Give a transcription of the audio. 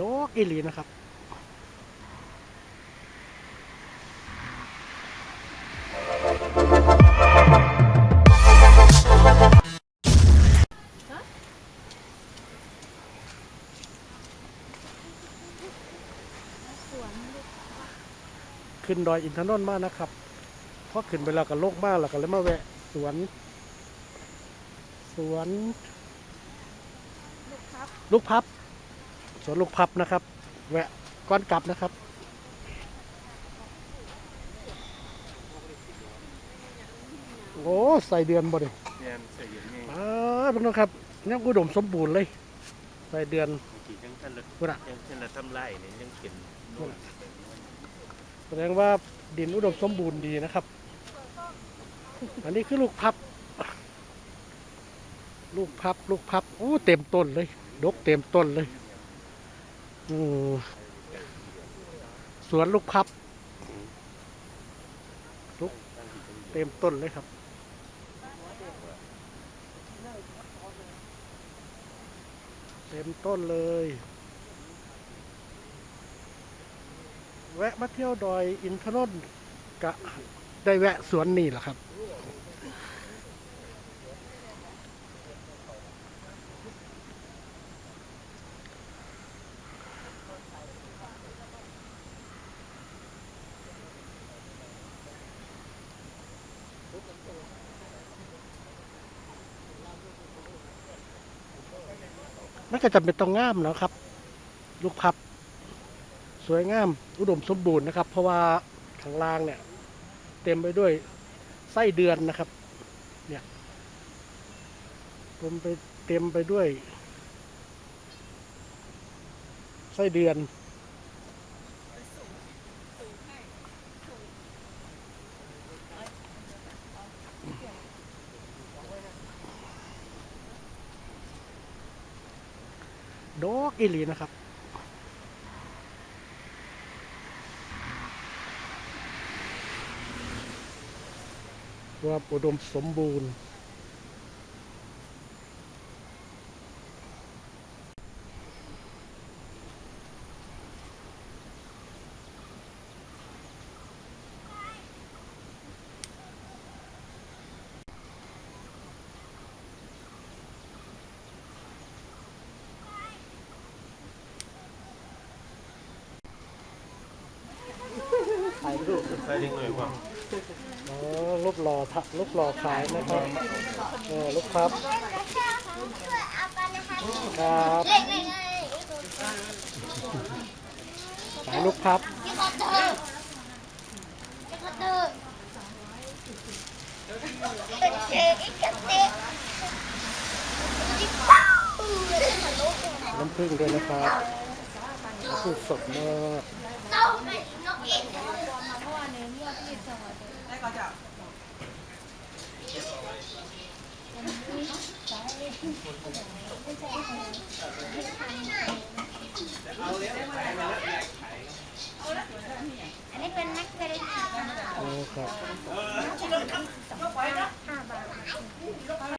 ดอกอีหลีนะครับสวนลูกขึ้นดอยอินทนนท์มากนะครับพอขึ้นไปแล้วก็โลกมากแล้วก็เลยมาแวะ สวน สวน ลูกครับลูกพับส วนลูกพับนะครับ แวะก้อนกลับนะครับ โอ้ใส่เดือนบ่ดิแม่นใส่เย็นนี่อ่าพี่น้องครับยังอุดมสมบูรณ์เลย ใส่เดือนบางทียังท่านละพุ่นอะ ยังท่านละทำไรเนี่ยยังเป็นโน่นแสดงว่าดินอุดมสมบูรณ์ดีนะครับ อันนี้คือลูกพับ ลูกพับ ลูกพับโอ้เต็มต้นเลย ดกเต็มต้นเลยอืม สวนลูกพับลูกเต็มต้นเลยครับ เต็มต้นเลย แวะมาเที่ยวดอยอินทนนท์กะได้แวะสวนนี่แหละครับ มันก็จะเป็นต้องงามแล้วครับ ลูกพับ สวยงามอุดมสมบูรณ์นะครับ เพราะว่าข้างล่างเนี่ย เต็มไปด้วยไส้เดือนนะครับ เนี่ยเต็มไปเต็มไปด้วย ไส้เดือน ดอกอีลีนะครับว่าอุดมสมบูรณ์ายรูปใส่ยังหน่อยว่าอ๋อลูกหล่อทะลูกหล่อขายนะครับเออลูกครับครับขายลูกคอปเตอร์พี่คร์เป็นเค้กอีกกระเตะจิ๊บน้ำผึ้งด้วยนะครับน้ำผึ้งสดมาก จะอันนี้เป็นนักเรียนค่ะโอ้ครับห้าบาท